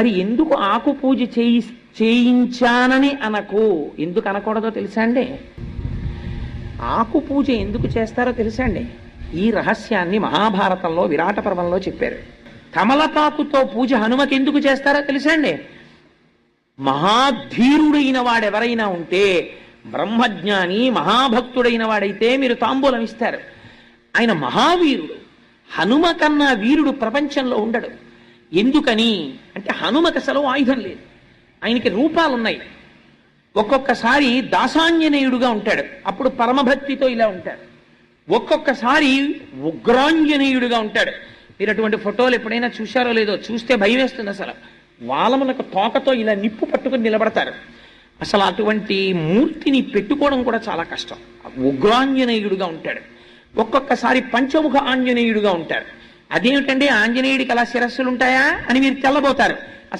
మరి ఎందుకు ఆకు పూజ చేయి చేయించానని అనకు? ఎందుకు అనకూడదో తెలుసా అండి? ఆకు పూజ ఎందుకు చేస్తారో తెలుసా అండి? ఈ రహస్యాన్ని మహాభారతంలో విరాట పర్వంలో చెప్పారు. కమలతాకుతో పూజ హనుమకి ఎందుకు చేస్తారో తెలుసా అండి? మహాధీరుడైన వాడెవరైనా ఉంటే బ్రహ్మజ్ఞాని మహాభక్తుడైన వాడైతే మీరు తాంబూలం ఇస్తారు. ఆయన మహావీరుడు. హనుమ కన్నా వీరుడు ప్రపంచంలో ఉండడు. ఎందుకని? అంటే హనుమకి అసలు ఆయుధం లేదు. ఆయనకి రూపాలు ఉన్నాయి ఒక్కొక్కసారి దాసాంజనేయుడుగా ఉంటాడు. అప్పుడు పరమభక్తితో ఇలా ఉంటాడు. ఒక్కొక్కసారి ఉగ్రాంజనేయుడుగా ఉంటాడు. మీరు అటువంటి ఫోటోలు ఎప్పుడైనా చూశారో లేదో చూస్తే భయం వేస్తుంది అసలు. వాళ్ళమునకు తోకతో ఇలా నిప్పు పట్టుకుని నిలబడతారు. అసలు అటువంటి మూర్తిని పెట్టుకోవడం కూడా చాలా కష్టం. ఉగ్రాంజనేయుడుగా ఉంటాడు. ఒక్కొక్కసారి పంచముఖ ఆంజనేయుడుగా ఉంటాడు. అదేమిటండి ఆంజనేయుడికి అలా శిరస్సులు ఉంటాయా అని మీరు తెల్లబోతారు.